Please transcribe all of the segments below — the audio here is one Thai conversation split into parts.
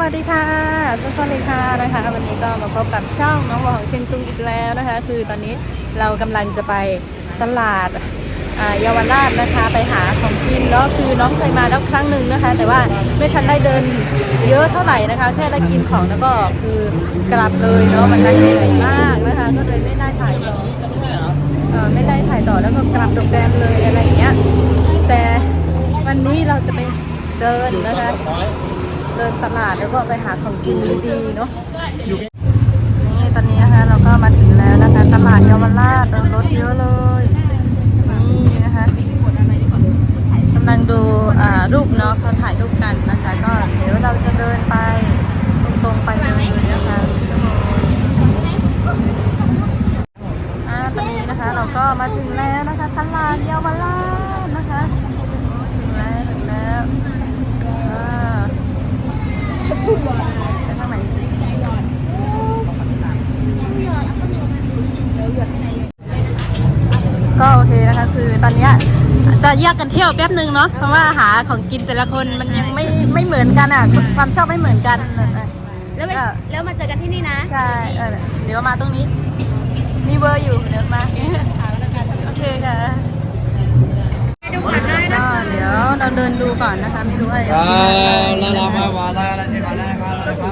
วัสดีค่ะ สวัสดีค่ะนะคะ วันนี้ก็มาพบกับช่องน้องวอของเชียงตุงอีกแล้วนะคะ คือตอนนี้เรากำลังจะไปตลาดเยาวราชนะคะ ไปหาของกินเนาะคือน้องเคยมาแล้วครั้งหนึ่งนะคะ แต่ว่าไม่ทันได้เดินเยอะเท่าไหร่นะคะ แค่ได้กินของแล้วก็คือกลับเลยเนาะมันนั่งเหนื่อยมากนะคะ ก็เลยไม่ได้ถ่ายต่อเอ่อไม่ได้ถ่ายต่อแล้วก็กลับโรงแรมเลยอะไรอย่างเงี้ย แต่วันนี้เราจะไปเดินนะคะ เดินตลาดแล้วก็ไปหาของกินดีๆเนาะนี่ตอนนี้นะคะเราก็มาถึงแล้วนะคะ ตลาดเยาวราชรถเยอะเลย นี่นะคะกำลังดูอ่ารูปเนาะเขาถ่ายรูปกันนะคะ ก็เดี๋ยวเราจะเดินไปตรงๆไปเลยนะคะอ่าตอนนี้นะคะเราก็มาถึงแล้วนะคะตลาดเยาวราชนะคะถึงแล้วถึงแล้วอ่า ไปทางไหนก็โอเคนะคะ คือตอนเนี้ย จะแยกกันเที่ยวแป๊บนึงเนาะเพราะว่าหาของกินแต่ละคนมันยังไม่ไม่เหมือนกันอะความชอบไม่เหมือนกันแล้วมาแล้วมาเจอกันที่นี่นะใช่เดี๋ยวมาตรงนี้มีเบอร์อยู่เดี๋ยวมาโอเคค่ะก็เดี๋ยวเราเดินดูก่อนนะคะไม่รู้อะไรว้าวลาามาวาลาลาชฟาลาลลา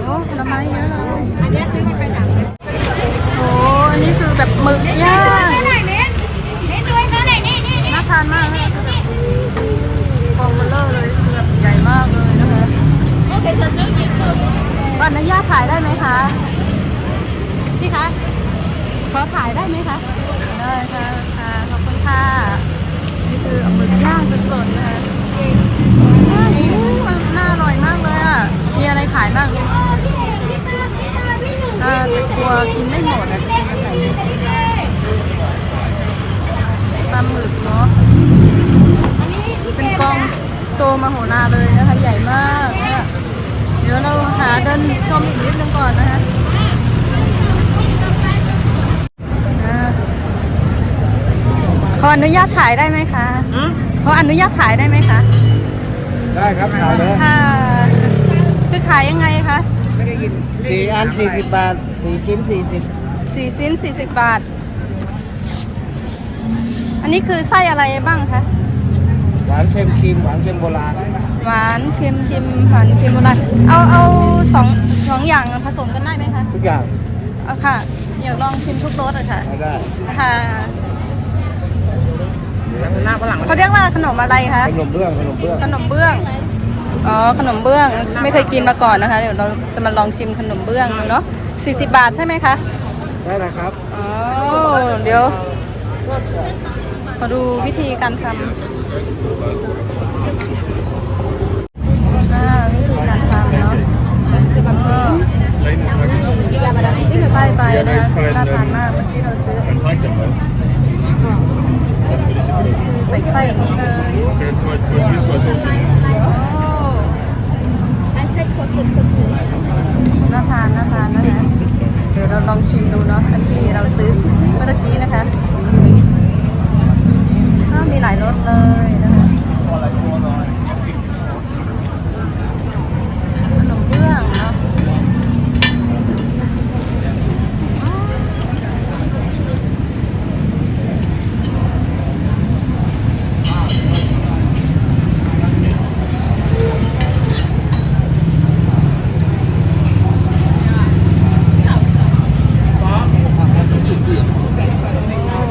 โอ้ผไม้เยอะเลยอันนี้ซื้อมาเป็นหนังโอ้อันนี้คือแบบหมึกย่างาทานมากเลยแบบกองเบลเลอร์เลยคือแบบใหญ่มากเลยนะคะขออนุญาตถ่ายได้ไหมคะพี่คะขอถ่ายได้ไหมคะได้ค่ะค่ะขอบคุณค่ะนี่คือหมึกย่างสดๆนะคะอู้มันน่าอร่อยมากเลยอะมีอะไรขายบ้างน่าจะกลัวกินไม่หมดอะป ลาหมึกเนาะเป็นกองโตมโหฬารเลยนะคะใหญ่มากเนี่ยเดี๋ยวเราหาเดินชมอีกนิดนึงก่อนนะคะอ่าขออนุญาตถ่ายได้ไหมคะขออนุญาตถ่ายได้ไหมคะได้ครับถ่ายเลยค่ะคือขายยังไงคะสี่อันสี่สิบบาทสี่ชิ้นสี่สิบสี่ชิ้นสี่สิบบาท อันนี้คือไส้อะไรบ้างคะ หวานเค็มครีมหวานเค็มโบราณหวานเค็มเค็มหวานเค็มโบราณเอาเอาสองสองอย่างผสมกันได้ไหมคะ ทุกอย่างเอาค่ะ อยากลองชิมทุกรสอะค่ะไม่ได้นะคะหน้าฝรั่งเขาเรียกว่าขนมอะไรคะ ขนมเบื้องขนมเบื้องขนมเบื้อง อ๋อ ขนมเบื้อง ไม่เคยกินมาก่อนนะคะ เดี๋ยวเราจะมาลองชิมขนมเบื้องดูเนาะ40บาทใช่ไหมคะ ได้นะครับ อ๋อ เดี๋ยว มาดูวิธีการทำอ่าวิธีการทำเนาะแล้วก็นี่ไส้ไปนะคะน่าทานมากเมื่อกี้เราซื้อ ใส่ไส้อย่างนี้เลยโอ้น่าทานน่าทานนะคะเดี๋ยวเราลองชิมดูเนาะอันที่เราซื้อเมื่อกี้นะคะอ้าวมีหลายรสเลยนะคะขนมเบื้องเนาะ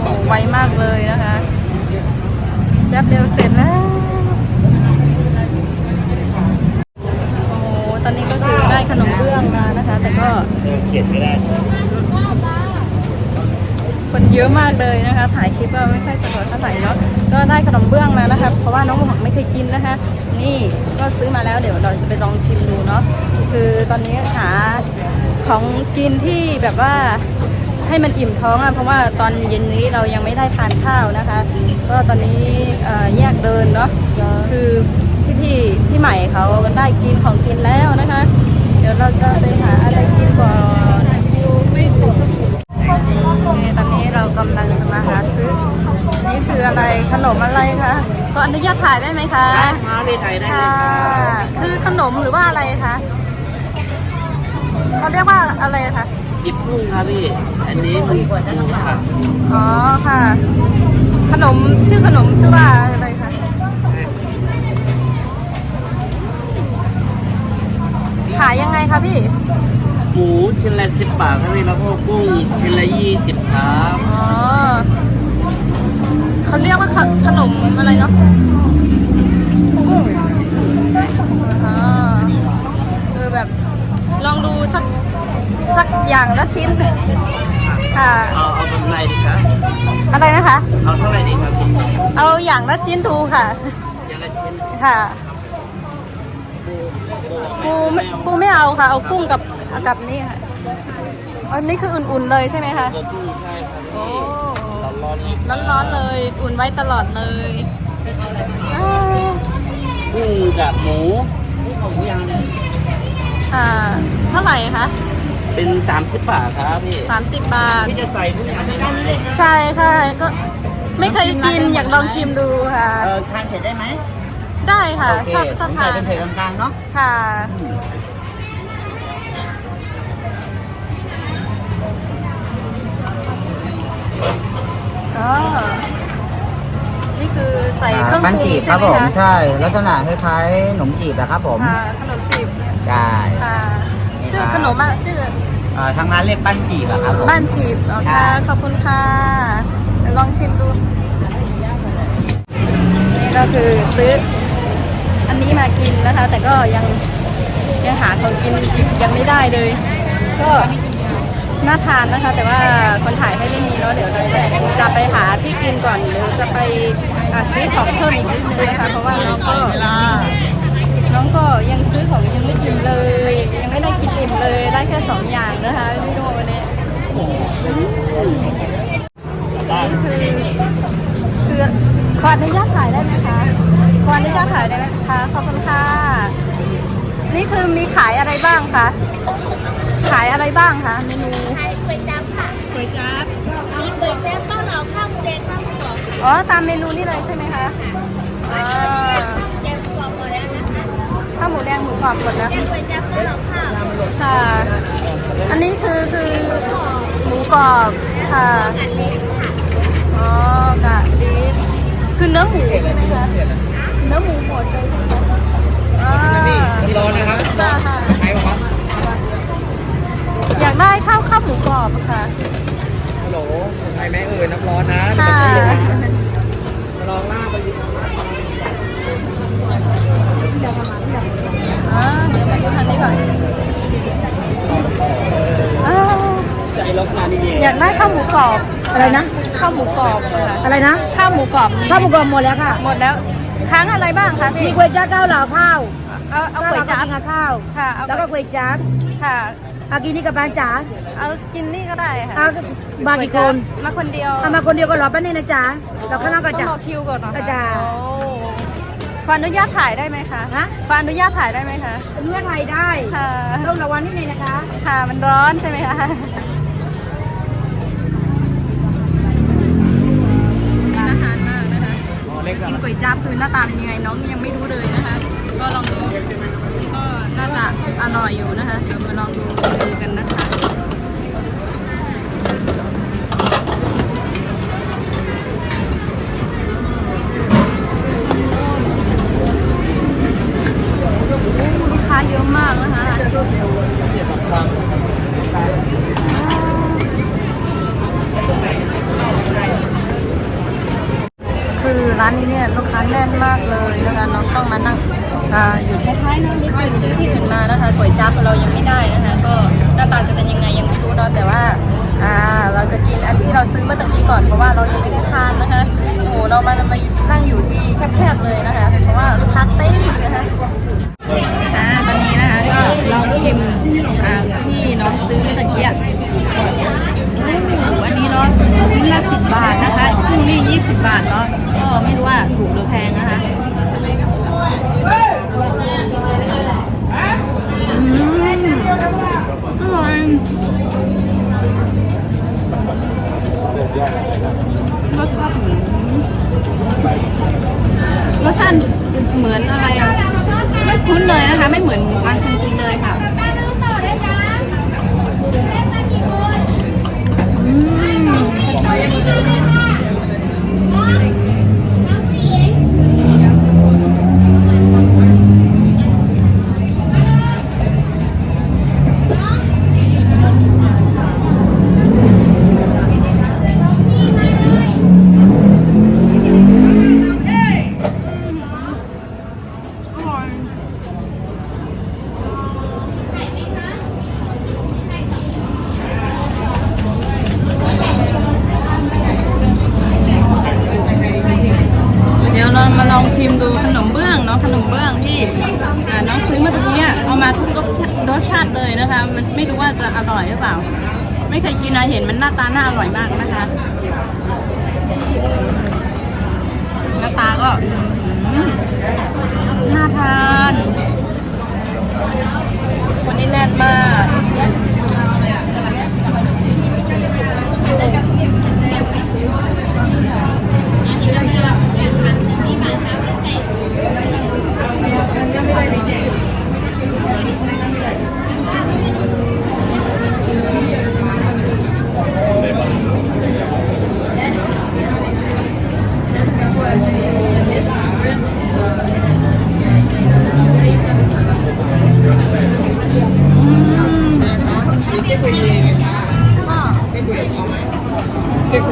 โอ้ไวมากเลยนะคะแป๊บเดียวเสร็จแล้ว โอ้โห ตอนนี้ก็คือได้ขนมเบื้องมานะคะ แต่ก็ เขียนไม่ได้ คนเยอะมากเลยนะคะ ถ่ายคลิป ก็ไม่ค่อยสะดวกเท่าไหร่เนาะก็ได้ขนมเบื้องมานะคะเพราะว่าน้องหมักไม่เคยกินนะคะ นี่ก็ซื้อมาแล้วเดี๋ยวเราจะไปลองชิมดูเนาะคือตอนนี้หาของกินที่แบบว่าให้มันอิ่มท้องอะเพราะว่าตอนเย็นนี้เรายังไม่ได้ทานข้าวนะคะ ก็ตอนนี้แยกเดินเนาะคือพี่พี่พี่ใหม่เขาได้กินของกินแล้วนะคะ เดี๋ยวเราจะไปหาอะไรกินก่อนไม่ถูกโอเคตอนนี้เรากำลังจะมาหาซื้ออันนี้คืออะไรขนมอะไรคะขออนุญาตถ่ายได้ไหมคะมาเลยถ่ายได้ค่ะคือขนมหรือว่าอะไรคะเขาเรียกว่าอะไรคะหยิบกุ้งครับพี่ อันนี้คือกุ้งค่ะอ๋อค่ะ ขนมชื่อขนมชื่อว่าอะไรคะขายยังไงคะพี่ หมูชิ้นละสิบบาทครับพี่แล้วก็กุ้งชิ้นละยี่สิบครับอ๋อเขาเรียกว่าขขนมอะไรเนาะกุ้งอ๋อคือแบบลองดูสักสักอย่างละชิ้นค่ะเอาเอากำไรดีครับอะไรนะคะ เอาเท่าไหร่ดีครับพี่เอาอย่างละชิ้นดูค่ะอย่างละชิ้นค่ะปูไม่ปูไม่เอาค่ะ เอากุ้งกับ กับนี่ค่ะอันนี้คืออุ่นๆเลยใช่ไหมคะตัวกุ้งใช่ครับโอ้พี่ร้อนๆร้อนๆเลย อุ่นไว้ตลอดเลยอ้าวกุ้งกับหมูหมูย่างเนี่ยค่ะเท่าไหร่คะเป็นสามสิบบาทครับพี่สามสิบบาท พี่จะใส่ทุกอย่างได้ไหมใช่ค่ะก็ไม่เคยกินอยากลองชิมดูค่ะ เออทานเผ็ดได้ไหมได้ค่ะโอเคชอบชอบผมทาใส่นเป็นเผ็ดกลางๆเนาะค่ะ อ๋อ นี่คือใส่เครื่องปปั้นรุงจีบคใช่รับไหมผมคะใช่ลักษณะคล้ายๆขนมจีบนะครับผมค่ะขนมจีบได้ค่ะชื่อขนมอะชื่อ เอ่อทางร้านเรียกปั้นจีบอะครับผมบ้านจีบอ๋อค่ะค่ะ ขอบคุณค่ะเดี๋ยวลองชิมดู นี่ก็คือซื้อ อันนี้มากินนะคะ แต่ก็ยังยังหาของกินยังไม่ได้เลย ก็ น่าทานนะคะ แต่ว่าคนถ่ายให้ไม่มีเนาะเดี๋ยวเราจะไปหาที่กินก่อนหรือจะไปซื้อของเพิ่มอีกนิดนึงนะคะเพราะว่าน้องก็น้องก็ยังซื้อของยังไม่อิ่มเลย ยังไม่ได้กินอิ่มเลยได้แค่สองอย่างนะคะพี่โนวันนี้นี่คือคือขออนุญาตถ่ายได้ไหมคะขออนุญาตถ่ายได้ไหมคะขอบคุณค่ะนี่คือมีขายอะไรบ้างคะ ขายอะไรบ้างคะเมนูขายก๋วยจั๊บค่ะก๋วยจั๊บมีก๋วยจั๊บข้าวเหนียวข้าวหมูแดงข้าวหมูกรอบค่ะอ๋อตามเมนูนี่เลยใช่ไหมคะอ่าแกงกรอบหมดแล้วนะคะข้าวหมูแดงหมูกรอบหมดแล้วแกงก๋วยจั๊บข้าวเหนียวข้าวค่ะ อันนี้คือคือกรอบหมูกรอบค่ะอันนี้ค่ะอ๋อกะดิสคือเนื้อหมูใช่ไหมคะเนื้อหมูหมดเลยใช่ไหมคะอ่าร้อนนะครับค่ะค่ะใช่ครับ อยากได้ข้าวข้าวหมูกรอบค่ะ ฮัลโหลใช่ไหมเอ่ยน้ำร้อนนะค่ะ ลองล่าไปอ่าเดี๋ยวมาดูทางนี้ก่อนอ่าใจร้อนขนาดนี้เองอยากได้ข้าวหมูกรอบ อะไรนะ ข้าวหมูกรอบค่ะอะไรนะข้าวหมูกรอบมีข้าวหมูกรอบหมดแล้วค่ะ หมดแล้ว ค้างอะไรบ้างคะมีพี่ก๋วยจั๊บข้าวเหลาข้าวเอาเอาก๋วยจั๊บข้าวข้าวค่ะเอาแล้วก็ก๋วยจั๊บค่ะ เอากินนี่กับบ้านจ๋าเอากินนี่ก็ได้ค่ะเอามากี่คนมาคนเดียวเอามาคนเดียวก็รอแป๊บนึงนะจ๊ะเราข้างนอกก็ต้จ๋าองรอคิวก่อนเหรอก็คะจะโอ้ขออนุญาตถ่ายได้ไหมคะฮะขออนุญาตถ่ายได้ไหมคะเนื้อไทยได้ค่ะต้องระวังนิดนึงนะคะ ค่ะมันร้อนใช่ไหมคะน่าทานมากนะคะกินก๋วยจั๊บคือหน้าตาเป็นยังไงน้องยังไม่รู้เลยนะคะ ก็ลองดูมัน ก็น่าจะอร่อยอยู่นะคะ เดี๋ยวมาลองดูดูกันนะคะ ลูกค้าเยอะมากนะคะคือร้านนี้เนี่ยลูกค้าแน่นมากเลยนะคะน้องต้องมานั่ง อะอยู่ท้ายๆนะนี่ไปซื้อที่อื่นมานะคะก๋วยจั๊บเรายังไม่ได้นะ รสชาติเหมือนรสชาติเหมือนอะไรอะไม่คุ้นเลยนะคะ ไม่เหมือนร้านจริงๆเลยค่ะป้าไม่ต้องต่อนะจ๊ะเล่นม นนะเห็นมันหน้าตาน่าอร่อยมาก อ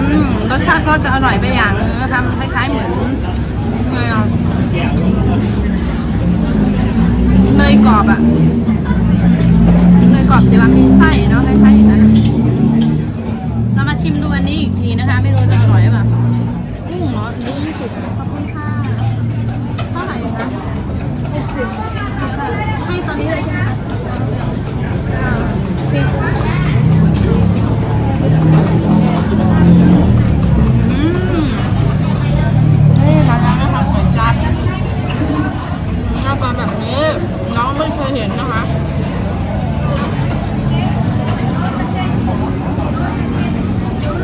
ืมรสชาติก็จะอร่อยไปอย่างนึงนะคะมันคล้ายๆเหมือนเนยอะเนยกรอบอะเนยกรอบแต่ว่ามีไส้เนาะคล้ายๆอย่างนั้นเรามาชิมดูอันนี้อีกทีนะคะ ไม่รู้จะ สุกขอบคุณค่ะเท่าไหร่คะหกสิบให้ตอนนี้เลยใช่ไหมคะอ่า อืมนี่ร้านนี้นะคะก๋วยจั๊บหน้าตาแบบนี้ น้องไม่เคยเห็นนะคะ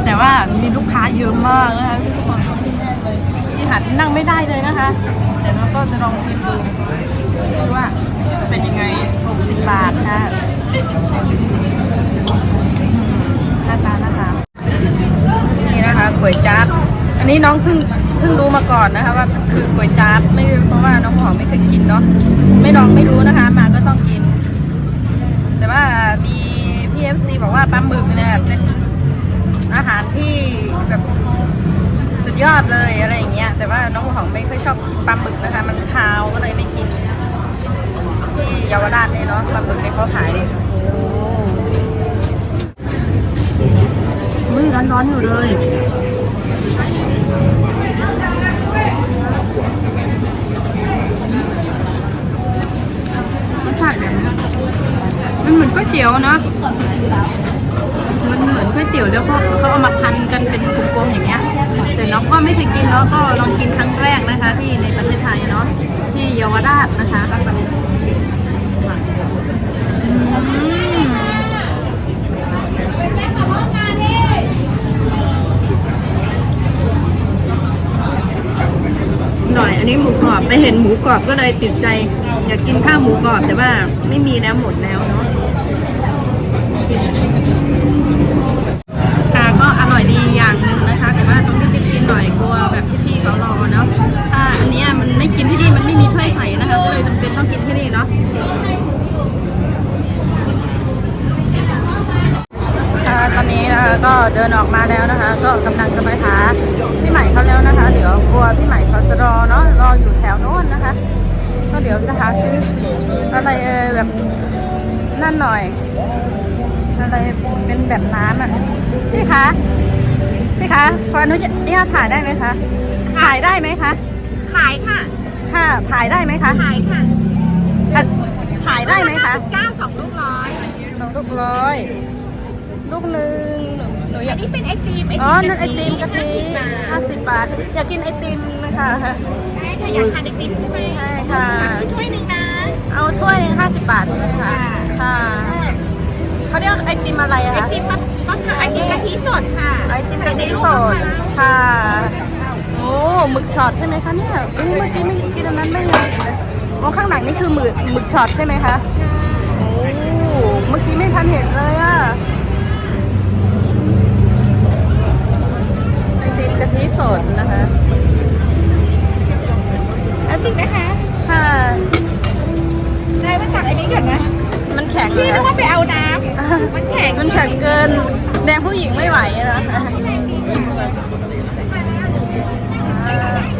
แต่ว่ามีลูกค้าเยอะมากนะคะทุกคนที่แน่เลยที่หาที่นั่งไม่ได้เลยนะคะ แต่เราก็จะลองชิมดูดูว่าเป็นยังไง 60 บาทค่ะอืมหน้าตานะคะ นี่นะคะก๋วยจั๊บอั นนี้น้องเพิ่งเพิ่งรู้มาก่อนนะคะว่าคือก๋วยจั๊บไม่เพราะว่าน้องหอมไม่เคยกินเนาะไม่ลองไม่รู้นะคะ มาก็ต้องกิน แต่ว่ามีพี่เอฟซีบอกว่าปลาหมึกเนี่ยเป็นอาหารที่แบบสุดยอดเลยอะไรอย่างเงี้ยแต่ว่าน้องหอมไม่ค่อยชอบปลาหมึกนะคะ มันคาวก็เลยไม่กินที่เยาวราชเนี่ยเนาะปลาหมึกเนี่ยเขาขายดิโอ้อุ้ยร้อนๆอยู่เลย รสชาติแบบนี้มันเหมือนก๋ว ยวเนอะมันเหมือนก๋วยเตี๋ยวแล้วก็เขาเอามาพันกันเป็นกลมๆอย่างเงี้ย แต่น้องก็ไม่เคยกินเนาะก็ลองกินครั้งแรกนะคะ ที่ในประเทศไทยเนาะที่เยาวราชนะคะอืมหน่อยอันนี้หมูกรอบไปเห็นหมูกรอบก็เลยติดใจ อยากกินข้าวหมูกรอบแต่ว่าไม่มีแล้วหมดแล้วเนาะ ค่ะก็อร่อยดีอย่างหนึ่งนะคะ แต่ว่าต้องรีบๆกินหน่อยกลัวแบบพี่ๆเขารอเนาะถ้าอันนี้มันไม่กินที่นี่มันไม่มีถ้วยใส่นะคะก็เลยจำเป็นต้องกินที่นี่เนาะตอนนี้นะคะก็เดินออกมาแล้วนะคะ ก็กำลังจะไปหาพี่ใหม่เขาแล้วนะคะ เดี๋ยวกลัวพี่ใหม่เขาจะรอเนาะรออยู่แถวโน้นนะคะ ก็เดี๋ยวจะหาซื้ออะไรแบบนั่นหน่อย อะไรเป็นแบบน้ำอะพี่คะพี่คะขออนุญาตถ่ายได้ไหมคะถ่ายได้ไหมคะขายค่ะ ค่ะถ่ายได้ไหมคะขายค่ะอะถ่ายได้ไหมคะเก้าสองลูกร้อยสองลูกร้อยลูกหนึ่งหนูหนูออัยานกนี้เป็นไอติมไออ๋อติมนั่นไอติมกะทิห้าห้าสิบสิบบาทอยากกินไอติมนะคะบาทได้ค่ะอยากทานไอติมใช่ไหมใช่ค่ะคือถ้วยหนึ่งนะ เอาถ้วยหนึ่งห้าสิบบาทใช่ไหมคะค่ะ เขาเรียกไอติมอะไรคะไอติมมะมะขามไอติมกะทิสดค่ะไอติมกะทิสดค่ะโอ้หมึกช็อตใช่ไหมคะเนี่ยอ้เมื่อกี้ไม่กินอันนั้นไม่เลยอ๋อข้างหลังนี่คือหมึกหมึกช็อตใช่ไหมคะโอ้เมื่อกี้ไม่ทันเห็นเลยอะไอติมกะทิสดนะคะไอติมนะคะค่ะ นายมาตักอันนี้ก่อนนะ มันแข็งพี่เลยนึกนะว่าไปเอาน้ำมันแข็งมันแข็งเกินแรงผู้หญิงไม่ไหวนะ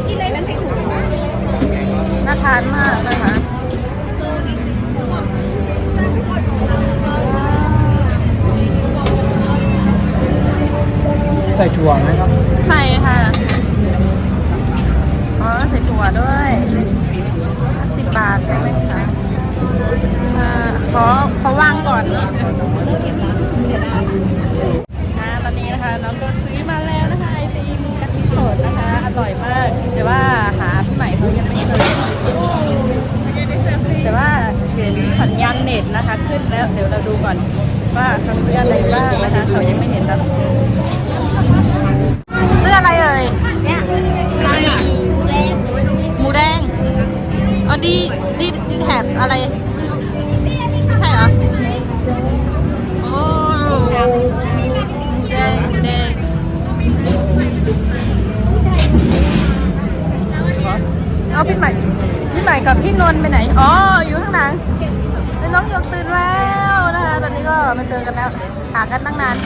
กินเลยนะพี่หูน่าทานมากนะคะใส่ถั่วไหมครับ ใส่ค่ะ อ๋อ ใส่ถั่วด้วยสิบบาทใช่ไหมคะอ่า ขอขอวางก่อนนะอ่าตอนนี้นะคะน้องตัวซื้อมาแล้วนะคะไอติมกะทิสดนะคะ อร่อยมาก แต่ว่าหาพี่ใหม่เขายังไม่เจอแต่ว่าเห็นสัญญาณเน็ตนะคะขึ้นแล้ว เดี๋ยวเราดูก่อนว่าเขาซื้ออะไรบ้างนะคะเขายังไม่เห็นเราซื้ออะไรเอ่ยซื้ออะไรอะหมูแดงอ๋อดีดีดีแท็อะไร แดงหมูแดงเอาพี่ใหม่พี่ใหม่กับพี่นนท์ไปไหน อ๋อ อยู่ข้างหลังเป็นน้องหยกตื่นแล้วนะคะ ตอนนี้ก็มาเจอกันแล้ว หากันตั้งนาน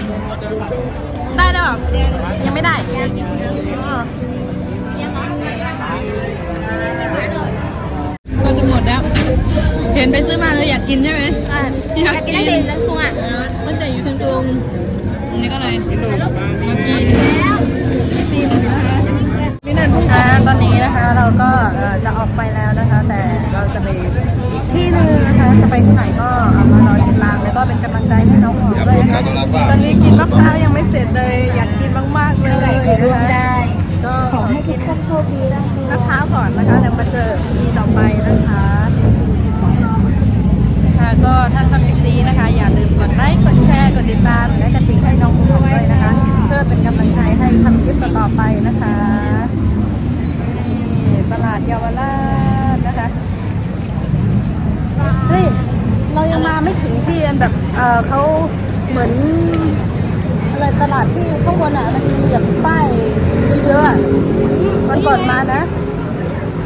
ได้แล้วเหรอหมูแดงยังไม่ได้อ๋อก็จะหมดแล้ว เห็นไปซื้อมาเลยอยากกินใช่ไหมอยากกินได้เลยทั้งตัว มันจะอยู่ชั้นกรุงอันนี้ก็เลยมากินติมนะคะอ่าตอนนี้นะคะเราก็เอ่อจะออกไปแล้วนะคะ แต่เราจะไปอีกที่หนึงนะคะจะไปที่ไหนก็เอามารอติดตามแล้วก็เป็นกำลังใจให้น้องหอมด้วยนะคะตอนนี้กินมะพร้าวยังไม่เสร็จเลยอยากกินมากๆเลยนะคะก็ขอให้ทุกท่านโชคดีนะคะ มะพร้าวก่อนนะคะเดี๋ยวมาเจอทีต่อไปนะคะค่ะก็ถ้าชอบคลิปนี้นะคะ อย่าลืมกดไลค์กดแช ร์กดติดตามและกระติ่งให้น้องผมด้วยนะคะ เพื่อเป็นกำลังใจให้ทำคลิปต่อๆไปนะคะนี่ตลาดเยาวราชนะคะเฮ้ยเรายังมาไม่ถึงที่อันแบบเออเขาเหมือนอะไรตลาดที่ข้างบนอะมันมีแบบป้ายเยอะๆอะมันก่อนมานะ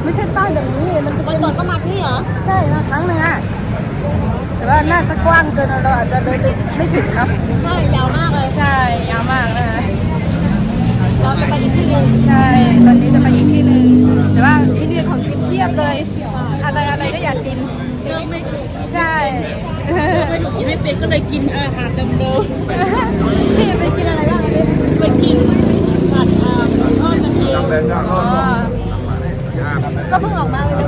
ไม่ใช่ป้ายแบบนี้มันจะเป็นก่อนก็มาที่เหรอ ใช่มาครั้งหนึงอะ แต่ว่าน่าจะกว้างเกินเราอาจจะเดินไม่ถึงเนอะใช่ยาวมากเลยใช่ยาวมากนะคะเราจะไปอีกที่หนึ่งใช่ตอนนี้จะไปอีกที่หนึ่งแต่ว่าที่นี่ของกินเทียบเลย อะไรอะไรก็อยากกินใช่ไม่ถูกไม่เป็นก็เลยกินอาหารเดิมๆพี่ไปกินอะไรบ้างพี่ไปกินผัดอ่าทอดกระเทียมอ๋อก็เพิ่งออกมาเลย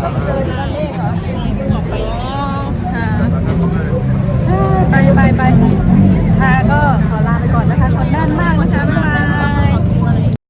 ไปไปไปท่ะก็ขอลาไปก่อนนะคะขอบด้านมากนะคะ